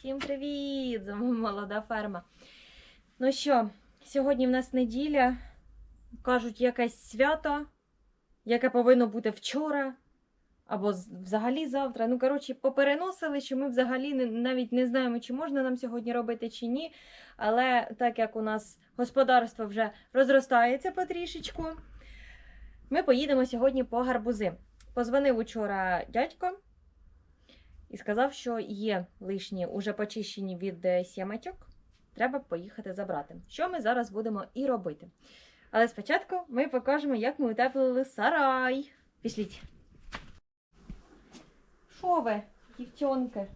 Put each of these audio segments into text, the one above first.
Всім привіт! З вами молода ферма. Ну що, сьогодні в нас неділя. Кажуть, якесь свято, яке повинно бути вчора, або взагалі завтра. Ну, коротше, попереносили, що ми взагалі навіть не знаємо, чи можна нам сьогодні робити, чи ні. Але так як у нас господарство вже розростається потрішечку, ми поїдемо сьогодні по гарбузи. Позвонив учора дядько і сказав, що є лишні, уже почищені від е, сімечок. Треба поїхати забрати. Що ми зараз будемо і робити. Але спочатку ми покажемо, як ми утеплили сарай. Пішліть. Що ви, дівчонки?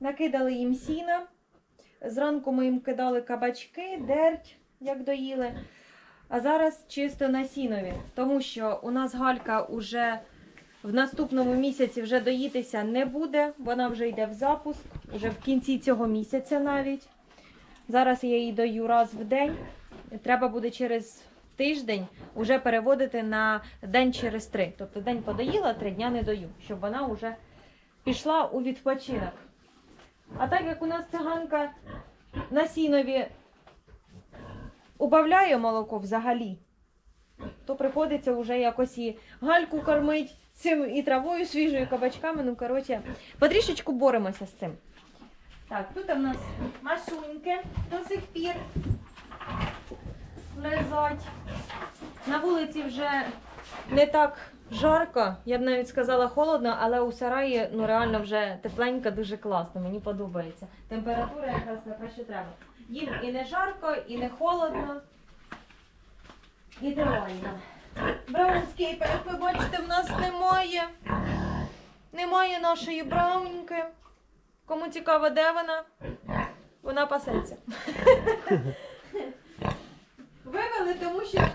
Накидали їм сіна. Зранку ми їм кидали кабачки, дерть, як доїли. А зараз чисто на сінові, тому що у нас галька уже в наступному місяці вже доїтися не буде. Вона вже йде в запуск, вже в кінці цього місяця навіть. Зараз я її даю раз в день. Треба буде через тиждень вже переводити на день через три. Тобто день подоїла, три дня не даю, щоб вона вже пішла у відпочинок. А так як у нас циганка на сінові убавляє молоко взагалі, то приходиться вже якось і гальку кормить цим і травою свіжою, і кабачками. Ну, коротше, потрішечку боремося з цим. Так, тут у нас машуньки до сих пір лежать. На вулиці вже не так жарко, я б навіть сказала холодно, але у сараї ну реально вже тепленько, дуже класно. Мені подобається. Температура якраз така, що треба. Їм і не жарко, і не холодно. Ідеально. Браунскейпа, як ви бачите, в нас немає. Немає нашої брауньки. Кому цікаво, де вона? Вона пасеться. Вивели, тому що.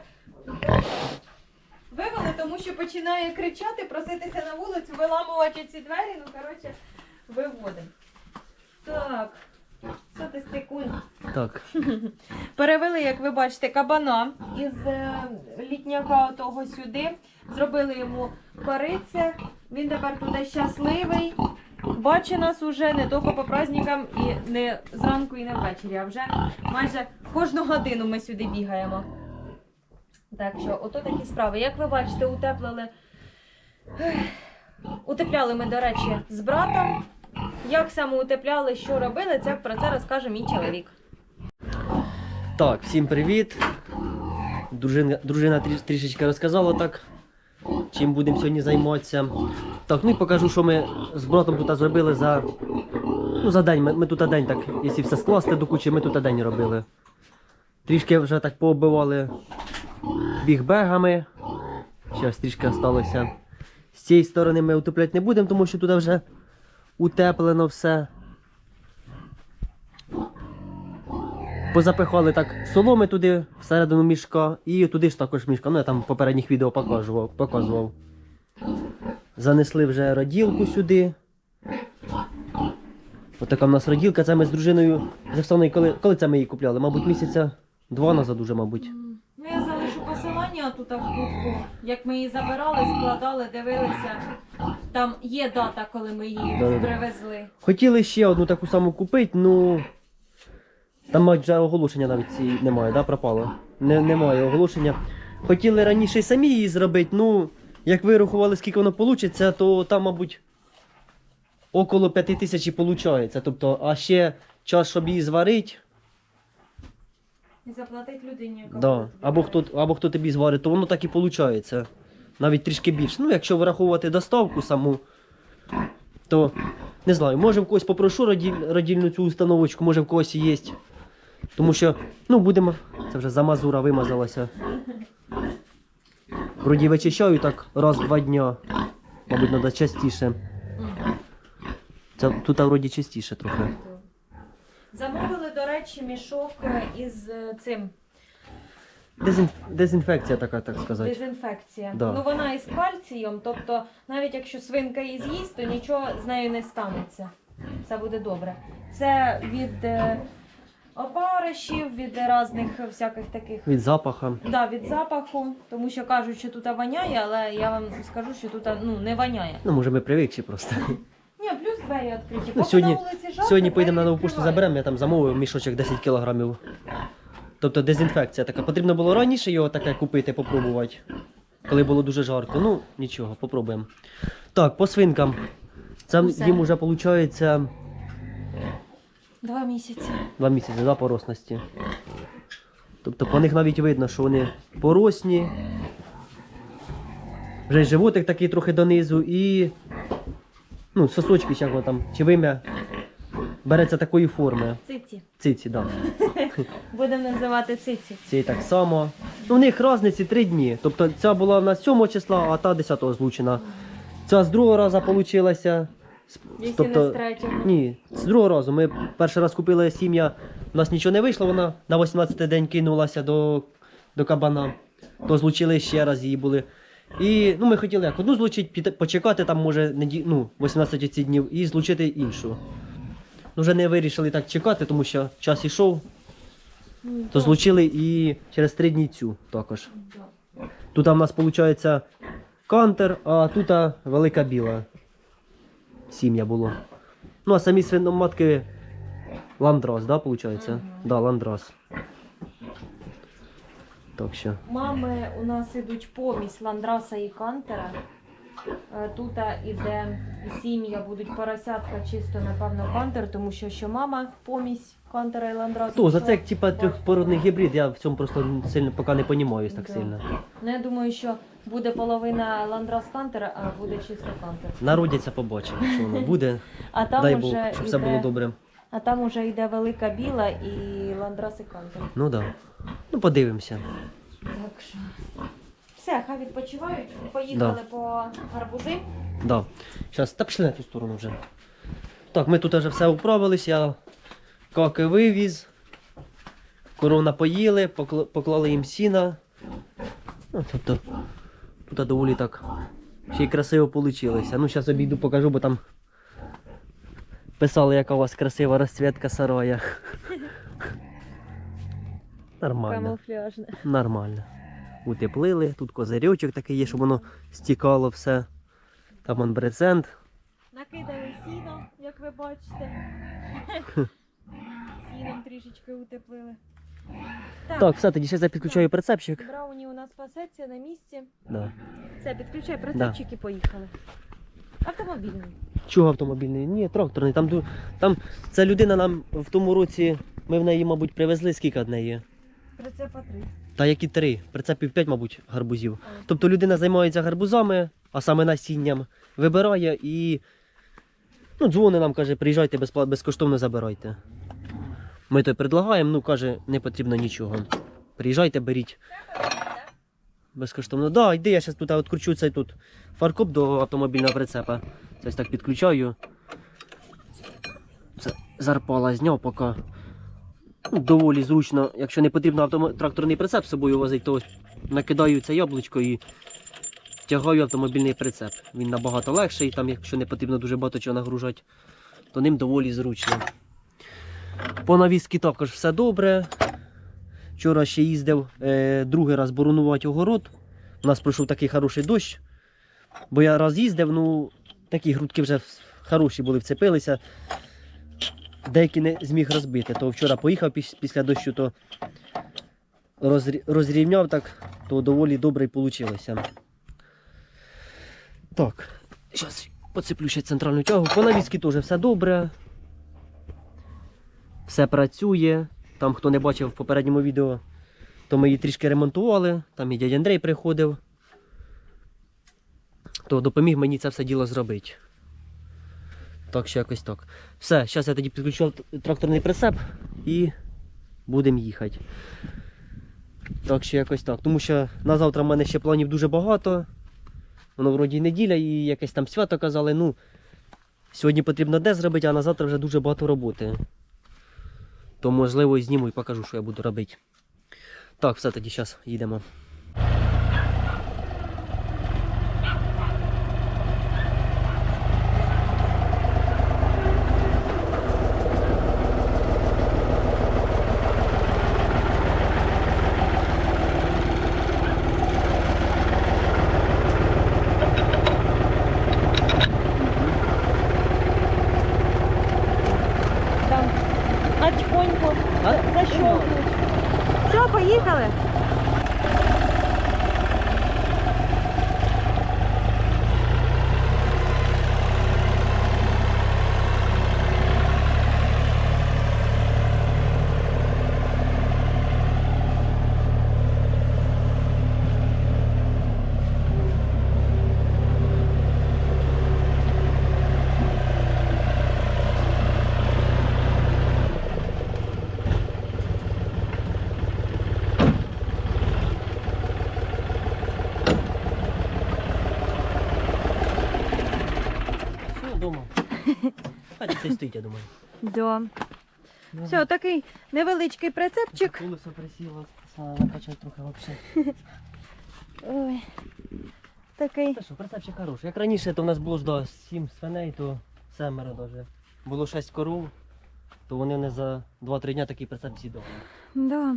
Вивели, тому що починає кричати, проситися на вулицю, виламувати ці двері. Ну, коротше, виводимо. Так. Так, Перевели, як ви бачите, кабана із е, літняка того сюди. Зробили йому корице. Він тепер туди щасливий. Бачить нас уже не тільки по праздникам і не зранку і не ввечері, а вже майже кожну годину ми сюди бігаємо. Так що, ото такі справи. Як ви бачите, утеплили. Утепляли ми, до речі, з братом. Як саме утепляли, що робили, це про це розкаже мій чоловік. Так, всім привіт. Дружина, дружина трішечки розказала так, чим будемо сьогодні займатися. Так, ну і покажу, що ми з братом тут зробили за, ну, за день. Ми, ми тут день так, якщо все скласти до кучі, ми тут день робили. Трішки вже так пооббивали бігбегами. Щось трішки залишилося. З цієї сторони ми утепляти не будемо, тому що тут вже утеплено все. Позапихали так соломи туди всередину мішка і туди ж також мішка. Ну я там в попередніх відео показував. показував. Занесли вже роділку сюди. Отака в нас роділка. Це ми з дружиною з Оксаною, коли, коли це ми її купляли? Мабуть, місяця два назад уже, мабуть. Ну, я залишу посилання тут в кутку. Як ми її забирали, складали, дивилися. Там є дата, коли ми її Да-да-да. привезли. Хотіли ще одну таку саму купити, ну. Там вже оголошення навіть ці немає, да, пропало. Не, немає оголошення. Хотіли раніше й самі її зробити, ну, як ви рахували, скільки воно вийде, то там, мабуть, около 5 тисяч виходить. Тобто, а ще час, щоб її зварити, І заплатить людині, яка да. буде або, хто, або хто тобі зварить, то воно так і виходить. Навіть трішки більше. Ну, якщо враховувати доставку саму, то не знаю, може в когось попрошу роділь, родільну цю установочку, може в когось і є. Тому що, ну, будемо. Це вже замазура вимазалася. Вроді вичищаю так раз в два дня. Мабуть, треба частіше. Це тут вроді частіше трохи. Замовили, до речі, мішок е, із е, цим Дезін... Дезінфекція така, так сказати. дезінфекція. Да. Ну вона із кальцієм, тобто навіть якщо свинка її з'їсть, то нічого з нею не станеться. Все буде добре. Це від е, опаришів, від різних всяких таких Від запаха. Да, від запаху, тому що кажуть, що тут воняє, але я вам скажу, що тут ну, не воняє. Ну, може, ми привикші просто. Ні, плюс двері відкриті. Ну, Поки сьогодні- на вулиці жарко, Сьогодні поїдемо на двері нову пошту, відкривають. заберемо, я там замовив мішочок 10 кілограмів. Тобто дезінфекція така. Потрібно було раніше його таке купити, попробувати. Коли було дуже жарко. Ну, нічого, попробуємо. Так, по свинкам. Це Усе. їм вже виходить Два місяці. два місяці да, поросності. Тобто по них навіть видно, що вони поросні. Вже й животик такий трохи донизу і. Ну, сосочки, як воно там, чи вим'я. Береться такої форми. Циці. Циці, так. Да. Будемо називати циці. Ці так само. Ну, в них різниці три дні. Тобто ця була на 7 числа, а та 10 злучена. Ця з другого разу вийшла. Якщо не з третього. Ні, з другого разу. Ми перший раз купили сім'я, у нас нічого не вийшло, вона на 18-й день кинулася до, до кабана. То злучили ще раз її були. І ну, ми хотіли як одну злучити, почекати там, може, неді... ну, 18 ці днів і злучити іншу. Ну, вже не вирішили так чекати, тому що час ішов, Ну, то злучили і через три дні цю також. Тут у нас виходить кантер, а тут велика біла. Сім'я було. Ну, а самі свиноматки ландрас, да, виходить? Мгм. Да, ландрас. Так що. Мами у нас ідуть помість ландраса і кантера. Е, Тут іде сім'я, будуть поросятка, чисто, напевно, кантер, тому що що мама помість кантера і ландраса. То, за це як типа трьохпородний гібрид, я в цьому просто сильно поки не понімаюсь так Да. сильно. Ну, я думаю, що буде половина ландрас кантера, а буде чисто кантер. Народяться, побачимо, що воно буде. А там Дай Бог, щоб все було добре. а там уже йде велика біла і ландрас і кантер. Ну так. Да. Ну, подивимося. Так що. Все, хай відпочивають. Поїхали по гарбузи. Да. Зараз, та пішли на ту сторону вже. Так, ми тут вже все управились, я каки вивіз. Коров напоїли, покла- поклали їм сіна. Ну, тобто, тут доволі так ще й красиво вийшло. Ну, зараз обійду покажу, бо там писали, яка у вас красива розцвітка сарая. Нормально. Камуфляжне. Нормально. Утеплили, тут козирьочок такий є, щоб воно стікало все. Там он брезент. Накидали сіно, як ви бачите. Сіном трішечки утеплили. Так, все, тоді ще я підключаю прицепчик. Брауні у нас пасеться на місці. Да. Все, підключай прицепчик і поїхали. Автомобільний. Чого автомобільний? Ні, тракторний. Там, там ця людина нам в тому році, ми в неї, мабуть, привезли скільки від неї? Прицепа три. Та які три, прицепів п'ять, мабуть, гарбузів. Тобто людина займається гарбузами, а саме насінням, вибирає і ну, дзвони нам каже, приїжджайте безкоштовно забирайте. Ми то предлагаємо, ну каже, не потрібно нічого. Приїжджайте, беріть. Безкоштовно. Да, йди, я зараз тут відкручу цей тут фаркоп до автомобільного прицепа. Це так підключаю. Це зарпала зняв поки. Доволі зручно, якщо не потрібно автомо... тракторний прицеп з собою возити, то накидаю це яблучко і тягаю автомобільний прицеп. Він набагато легший, там, якщо не потрібно дуже багато чого нагружати, то ним доволі зручно. По навіски також все добре. Вчора ще їздив е, другий раз боронувати огород. У нас пройшов такий хороший дощ. Бо я раз їздив, ну такі грудки вже хороші були, вцепилися. Деякі не зміг розбити. То вчора поїхав піс- після дощу, то розрі- розрівняв так, то доволі добре й вийшло. Так, зараз поцеплю ще центральну тягу. По навіски теж все добре. Все працює. Там, хто не бачив в попередньому відео, то ми її трішки ремонтували. Там і дядя Андрей приходив. То допоміг мені це все діло зробити. Так що якось так. Все, зараз я тоді підключу тракторний прицеп і будемо їхати. Так що якось так. Тому що на завтра в мене ще планів дуже багато. Воно вроді неділя і якесь там свято казали. Ну, сьогодні потрібно де зробити, а на завтра вже дуже багато роботи. То можливо і зніму і покажу, що я буду робити. Так, все тоді зараз їдемо. Поїхали. Все, вдома. А це стоїть, я думаю. Да. Все, такий невеличкий прицепчик. Колесо присіло, накачати трохи взагалі. Ой. Такий. Та що, прицепчик хороший. Як раніше, то в нас було ж да, 7 свиней, то семеро даже. Було 6 коров, то вони не за 2-3 дня такий прицеп всі дали. Да.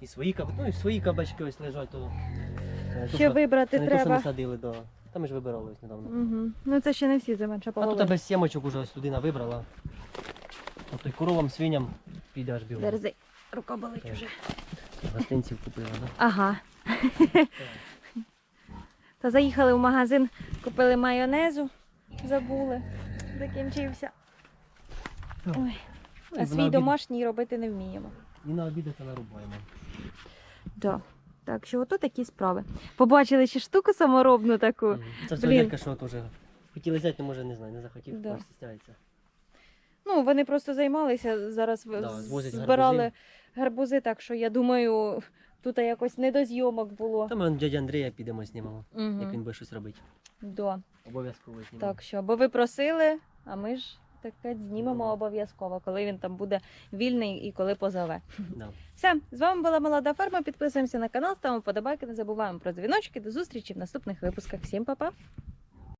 І свої кабачки, ну і свої кабачки ось лежать, то. е, то Ще вибрати це не то, що ми садили, да. Там ми ж вибирали ось недавно. Угу. Ну це ще не всі за менше А тут тебе сімочок уже ось людина вибрала. Тобто і коровам, свиням піде аж біло. Дерзи. Рука болить Так. уже. Гостинців купила, да? Ага. Та заїхали в магазин, купили майонезу, забули. Закінчився. Так. Ой. Ну, А свій домашній робити не вміємо. І на обіди це нарубаємо. Да. Так що ото такі справи. Побачили ще штуку саморобну таку. Це все Блін. що теж хотіли взяти, але може не знаю, не захотів, Да. да. стісняється. Ну, вони просто займалися, зараз в- Да, звозять збирали гарбузи. гарбузи, так що я думаю, тут якось не до зйомок було. Та ми он дядя Андрія підемо знімемо, Угу. як він буде щось робити. Да. Обов'язково знімемо. Так що, бо ви просили, а ми ж таке знімемо обов'язково, коли він там буде вільний і коли позове. Да. Все, з вами була молода ферма. Підписуємося на канал, ставимо подобайки, не забуваємо про дзвіночки. До зустрічі в наступних випусках. Всім па-па!